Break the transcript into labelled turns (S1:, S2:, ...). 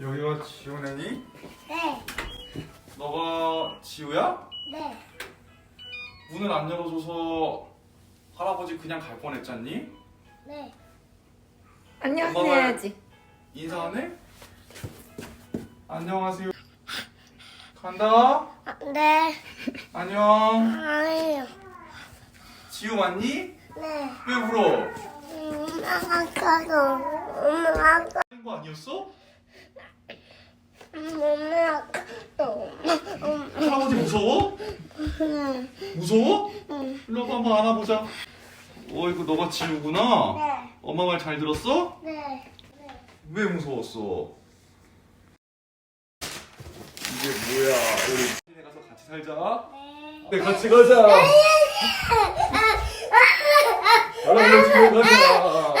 S1: 여기가 지훈애니?
S2: 네,
S1: 너가 지우야?
S2: 네,
S1: 문을 안 열어줘서 할아버지 그냥 갈 뻔했잖니?
S2: 네.
S3: 안녕
S1: 엄마가-
S3: 해야지.
S1: 인사하네? 안녕하세요. 간다.
S2: 아, 네,
S1: 안녕.
S2: 아니요.
S1: 지우 왔니?
S2: 네.
S1: 왜 울어?
S2: 엄마 아까도, 엄마 아까,
S1: 하는 거 아니었어?
S2: 엄마 아까도, 엄마,
S1: 할아버지 무서워?
S2: 네,
S1: 무서워?
S2: 응.
S1: 일로 와봐 한번 안아보자. 어이구 너가 지우구나.
S2: 네,
S1: 엄마 말 잘 들었어?
S2: 네.
S1: 왜 무서웠어? 이게 뭐야? 우리 집에 가서 같이 살자. 네, 같이 가자. 할아버지 집에 가자.